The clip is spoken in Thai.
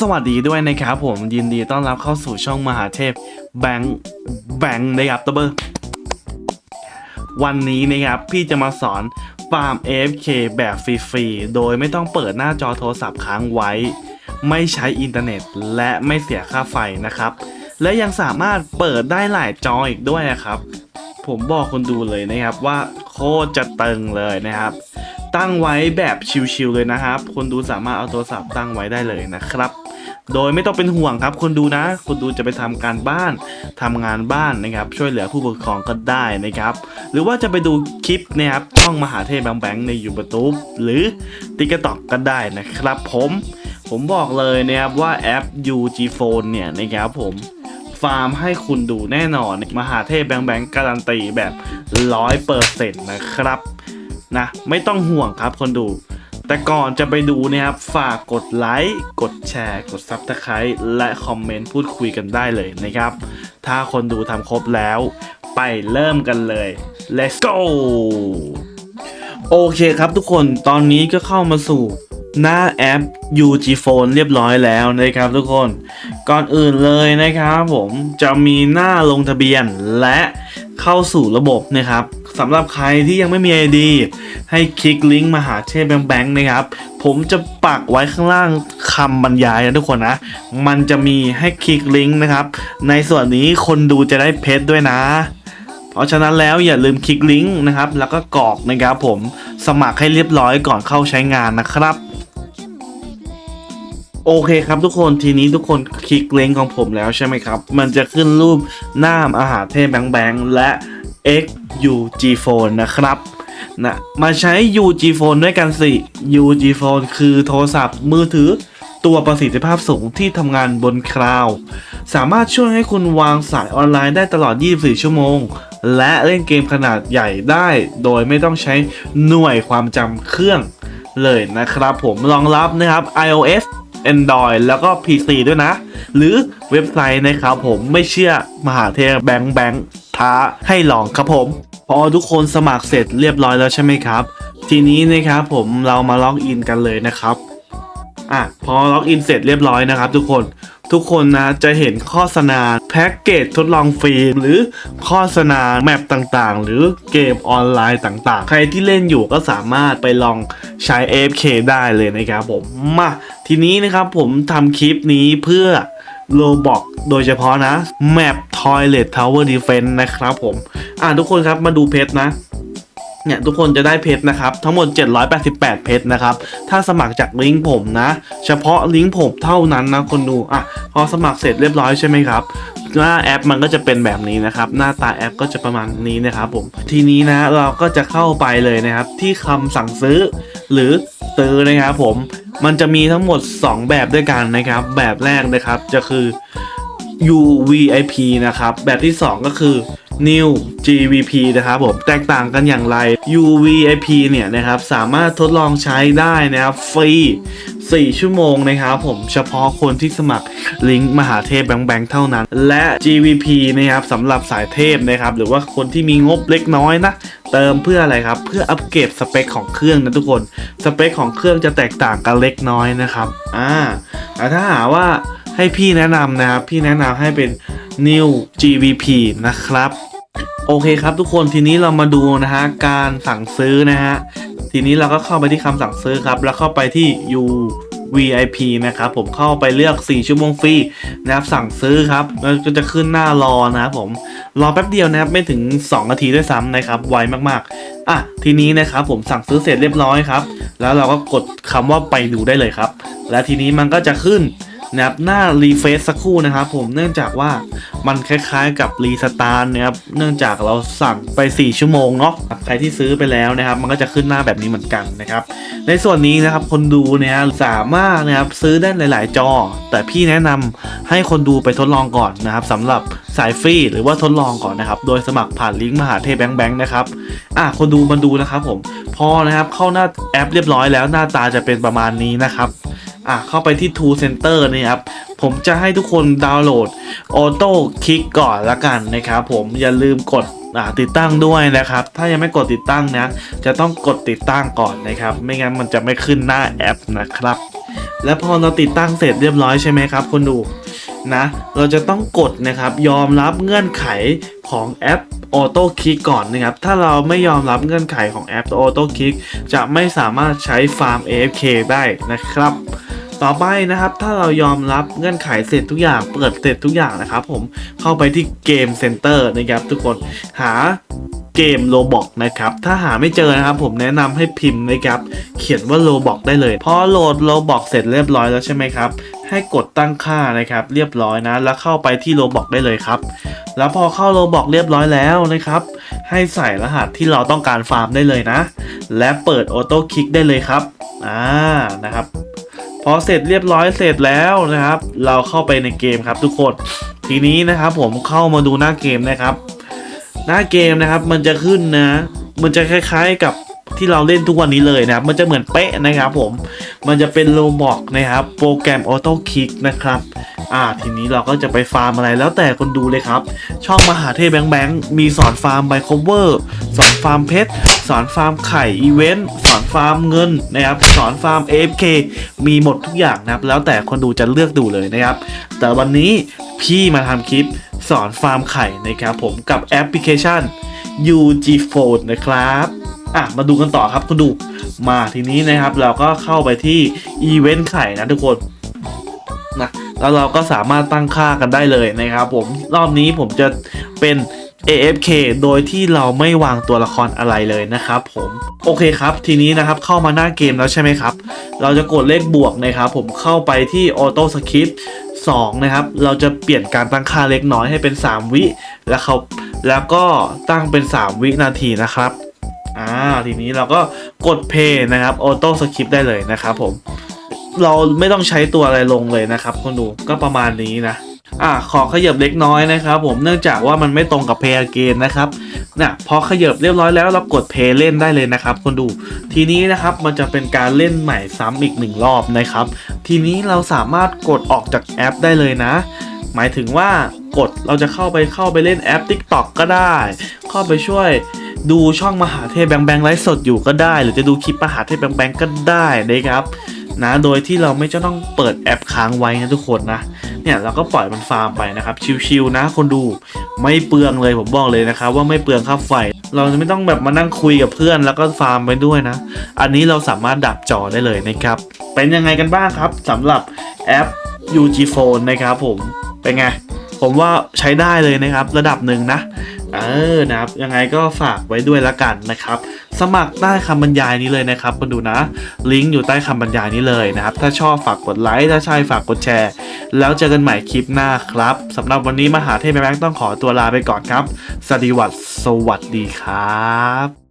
สวัสดีด้วยนะครับผมยินดีต้อนรับเข้าสู่ช่องมหาเทพแบงค์แบงค์นะครับตบเบอร์วันนี้นะครับพี่จะมาสอนฟาร์ม AFK แบบฟรีๆ โดยไม่ต้องเปิดหน้าจอโทรศัพท์ค้างไว้ ไม่ใช้อินเทอร์เน็ตและไม่เสียค่าไฟนะครับ และยังสามารถเปิดได้หลายจออีกด้วยนะครับ ผมบอกคนดูเลยนะครับว่าโคตรจะตึงเลยนะครับ ตั้งไว้แบบชิวๆเลยนะครับ คนดูสามารถเอาโทรศัพท์ตั้งไว้ได้เลยนะครับ โดยไม่ต้องเป็นห่วงครับ คนดูนะ คนดูจะไปทำการบ้านทำงานบ้านนะครับ ช่วยเหลือผู้ปกครองก็ได้นะครับ หรือว่าจะไปดูคลิปนะครับช่องมหาเทพแบงแบงค์ในยูทูบหรือติ๊กต็อกก็ได้นะครับ ผมผมบอกเลยนะครับว่าแอป UG Phone เนี่ยนะครับผมฟาร์มให้คุณดูแน่นอน มหาเทพแบงแบงการันตีแบบร้อยเปอร์เซ็นต์นะครับ นะ ไม่ต้องห่วงครับคนดู แต่ก่อนจะไปดูนะครับ ฝากกดไลค์ กดแชร์ กด Subscribe และคอมเมนต์พูดคุยกันได้เลยนะครับ ถ้าคนดูทำครบแล้ว ไปเริ่มกันเลย let's go โอเคครับทุกคนตอนนี้ก็เข้ามาสู่หน้าแอป UG Phone เรียบร้อยแล้วนะครับทุกคน ก่อนอื่นเลยนะครับผมจะมีหน้าลงทะเบียนและ เข้าสู่ระบบนะครับสำหรับใครที่ยังไม่มี ID ให้คลิกลิงก์มาหาเทพแบงค์แบงนะครับ ผมจะปักไว้ข้างล่างคำบรรยายนะทุกคนนะ มันจะมีให้คลิกลิงก์นะครับ ในส่วนนี้คนดูจะได้เพชรด้วยนะ เพราะฉะนั้นแล้วอย่าลืมคลิกลิงก์นะครับ แล้วก็กรอกนะครับผมสมัครให้เรียบร้อยก่อนเข้าใช้งานนะครับ โอเคครับทุกคนทีนี้ทุกคนคลิกลิงก์ของผมแล้วใช่ไหมครับ มันจะขึ้นรูปหน้าอาหารเทพแบงแบงและ XUG Phone นะครับนะมาใช้ UG Phone ด้วยกันสิ UG Phone คือโทรศัพท์มือถือตัวประสิทธิภาพสูงที่ทำงานบนคลาว สามารถช่วยให้คุณวางสายออนไลน์ได้ตลอด 24 ชั่วโมง และเล่นเกมขนาดใหญ่ได้ โดยไม่ต้องใช้หน่วยความจำเครื่องเลยนะครับผมรองรับนะครับ iOS Android แล้วก็ PC ด้วยนะ หรือเว็บไซต์นะครับผมไม่เชื่อมหาเทพแบงค์แบงค์ท้าให้ลองครับผม พอทุกคนสมัครเสร็จเรียบร้อยแล้วใช่ไหมครับ ทีนี้นะครับผมเรามาล็อกอินกันเลยนะครับอะพอล็อกอินเสร็จเรียบร้อยนะครับ ทุกคนทุกคนนะจะเห็นโฆษณา แพ็กเกจทดลองฟรี หรือโฆษณาแมปต่างๆ หรือเกมออนไลน์ต่างๆ ใครที่เล่นอยู่ก็สามารถไปลองใช้ AFK ได้เลยนะครับผมมาทีนี้นะครับผมทำคลิปนี้เพื่อโลบอกโดยเฉพาะนะแมป Toilet Tower Defense นะครับผม อะทุกคนครับมาดูเพชรนะ เนี่ยทุกคนจะได้เพชรนะครับ ทั้งหมด 788 เพชรนะครับ ถ้าสมัครจากลิงก์ผมนะ เฉพาะลิงก์ผมเท่านั้นนะคนดูอะพอสมัครเสร็จเรียบร้อยใช่ไหมครับหน้าแอปมันก็จะเป็นแบบนี้นะครับ หน้าตาแอปก็จะประมาณนี้นะครับผมทีนี้นะเราก็จะเข้าไปเลยนะครับ ที่คำสั่งซื้อ หรือซื้อนะครับผมมันจะมีทั้งหมด 2 แบบด้วยกันนะครับ แบบแรกนะครับจะคือ UVIP นะครับ แบบที่ 2 ก็คือ New GVP นะครับผมแตกต่างกันอย่างไร UVIP เนี่ยนะครับสามารถทดลองใช้ได้นะครับฟรี 4 ชั่วโมงนะครับผมเฉพาะคนที่สมัครลิงก์มหาเทพแบงค์แบงเท่านั้น และ GVP นะครับสำหรับสายเทพนะครับหรือว่าคนที่มีงบเล็กน้อยนะเติมเพื่ออะไรครับ เพื่ออัปเกรดสเปคของเครื่องนะทุกคน สเปคของเครื่องจะแตกต่างกันเล็กน้อยนะครับอ่าแต่ถ้าหาว่าให้พี่แนะนำนะครับ พี่แนะนำให้เป็น New GVP นะครับ โอเคครับทุกคนทีนี้เรามาดูนะฮะการสั่งซื้อนะฮะทีนี้เราก็เข้าไปที่คำสั่งซื้อครับ แล้วเข้าไปที่ U VIP นะครับผมเข้าไปเลือก 4 ชั่วโมงฟรีนะครับสั่งซื้อครับแล้วก็จะขึ้นหน้ารอนะครับผมรอแป๊บเดียวนะครับไม่ถึง 2 นาทีด้วยซ้ำนะครับไวมากๆอะทีนี้นะครับผมสั่งซื้อเสร็จเรียบร้อยครับ แล้วเราก็กดคำว่าไปดูได้เลยครับ และทีนี้มันก็จะขึ้น นะครับหน้ารีเฟซสักครู่นะครับผมเนื่องจากว่ามันคล้ายๆกับรีสตาร์ทนะครับเนื่องจากเราสั่งไป 4 ชั่วโมงเนาะใครที่ซื้อไปแล้วนะครับ มันก็จะขึ้นหน้าแบบนี้เหมือนกันนะครับ ในส่วนนี้นะครับคนดูเนี่ยสามารถนะครับซื้อได้หลาย ๆ จอ แต่พี่แนะนำให้คนดูไปทดลองก่อนนะครับสำหรับสายฟรีหรือว่าทดลองก่อนนะครับ โดยสมัครผ่านลิงก์มหาเทพแบงค์แบงค์นะครับอะคนดูมาดูนะครับผมพอนะครับเข้าหน้าแอปเรียบร้อยแล้วหน้าตาจะเป็นประมาณนี้นะครับ อะเข้าไปที่ Tool Center นี่ครับ ผมจะให้ทุกคนดาวน์โหลด Auto Click ก่อนละกันนะครับผมอย่าลืมกดติดตั้งด้วยนะครับ ถ้ายังไม่กดติดตั้งนะ จะต้องกดติดตั้งก่อนนะครับ ไม่งั้นมันจะไม่ขึ้นหน้าแอปนะครับ และพอเราติดตั้งเสร็จเรียบร้อยใช่ไหมครับคนดูนะ เราจะต้องกดนะครับ ยอมรับเงื่อนไขของแอป Auto Click ก่อนนะครับ ถ้าเราไม่ยอมรับเงื่อนไขของแอป Auto Click จะไม่สามารถใช้ฟาร์ม AFK ได้นะครับ ต่อไปนะครับ ถ้าเรายอมรับเงื่อนไขเสร็จทุกอย่าง เปิดเสร็จทุกอย่างนะครับ ผมเข้าไปที่เกมเซ็นเตอร์นะครับ ทุกคนหาเกมโลบอกนะครับ ถ้าหาไม่เจอนะครับ ผมแนะนำให้พิมพ์นะครับ เขียนว่าโลบอกได้เลย พอโหลดโลบอกเสร็จเรียบร้อยแล้วใช่ไหมครับ ให้กดตั้งค่านะครับ เรียบร้อยนะ แล้วเข้าไปที่โลบอกได้เลยครับ แล้วพอเข้าโลบอกเรียบร้อยแล้วนะครับ ให้ใส่รหัสที่เราต้องการฟาร์มได้เลยนะ และเปิดออโต้คลิกได้เลยครับ อ่า นะครับ อเสร็จเรียบร้อยเสร็จแล้วนะครับ เราเข้าไปในเกมครับทุกคนทีนี้นะครับผมเข้ามาดูหน้าเกมนะครับ หน้าเกมนะครับมันจะขึ้นนะ มันจะคล้ายๆกับที่เราเล่นทุกวันนี้เลยนะครับ มันจะเหมือนเป๊ะนะครับผม มันจะเป็นโลบอกนะครับ โปรแกรมออโต้คลิกนะครับ อ่าทีนี้เราก็จะไปฟาร์มอะไรแล้วแต่คนดูเลยครับ ช่องมหาเทพแบงแบงมีสอนฟาร์มไบโคเวอร์สอนฟาร์มเพชรสอนฟาร์มไข่อีเวนต์สอนฟาร์มเงินนะครับสอนฟาร์ม AFK มีหมดทุกอย่างนะครับ แล้วแต่คนดูจะเลือกดูเลยนะครับ แต่วันนี้พี่มาทำคลิปสอนฟาร์มไข่นะครับผมกับแอปพลิเคชัน UG Phone นะครับอะมาดูกันต่อครับคุณดูมาทีนี้นะครับ เราก็เข้าไปที่อีเวนต์ไข่นะทุกคนนะ แล้วเราก็สามารถตั้งค่ากันได้เลยนะครับผมรอบนี้ผมจะเป็น AFK โดยที่เราไม่วางตัวละครอะไรเลยนะครับผมโอเคครับ ทีนี้นะครับเข้ามาหน้าเกมแล้วใช่ไหมครับ เราจะกดเลขบวกนะครับผมเข้าไปที่ Auto Script 2นะครับเราจะเปลี่ยนการตั้งค่าเล็กน้อยให้เป็น 3 วิแล้วเขาแล้วก็ตั้งเป็น 3 วินาทีนะครับอ่าทีนี้เราก็กด Play นะครับ Auto Script ได้เลยนะครับผม เราไม่ต้องใช้ตัวอะไรลงเลยนะครับคุณดูก็ประมาณนี้นะอะขอขยับเล็กน้อยนะครับผมเนื่องจากว่ามันไม่ตรงกับ Play Again นะครับเนี่ยพอขยับเรียบร้อยแล้วเรากด Play เล่นได้เลยนะครับคุณดูทีนี้นะครับมันจะเป็นการเล่นใหม่ซ้ำอีกหนึ่งรอบนะครับ ทีนี้เราสามารถกดออกจากแอปได้เลยนะ หมายถึงว่ากดเราจะเข้าไปเข้าไปเล่นแอป TikTok ก็ได้ เข้าไปช่วยดูช่องมหาเทพแบงแบงไลฟ์สดอยู่ก็ได้ หรือจะดูคลิปมหาเทพแบงแบงก็ได้นะครับ นะ โดยที่เราไม่จะต้องเปิดแอปค้างไว้นะทุกคนนะ เนี่ยเราก็ปล่อยมันฟาร์มไปนะครับ ชิวๆนะ คนดูไม่เปลืองเลยผมบอกเลยนะครับว่าไม่เปลืองค่าไฟ เราจะไม่ต้องแบบมานั่งคุยกับเพื่อนแล้วก็ฟาร์มไปด้วยนะ อันนี้เราสามารถดับจอได้เลยนะครับ เป็นยังไงกันบ้างครับสำหรับแอป UG Phone นะครับผม เป็นไง ผมว่าใช้ได้เลยนะครับ ระดับหนึ่งนะ เออนะครับยังไงก็ฝากไว้ด้วยละกันนะครับ สมัครใต้คำบรรยายนี้เลยนะครับมาดูนะ ลิงก์อยู่ใต้คำบรรยายนี้เลยนะครับ ถ้าชอบฝากกดไลค์ถ้าใช่ฝากกดแชร์ แล้วเจอกันใหม่คลิปหน้าครับสำหรับวันนี้มหาเทพแบงค์ต้องขอตัวลาไปก่อนครับสวัสดีวัสสวัสดีครับ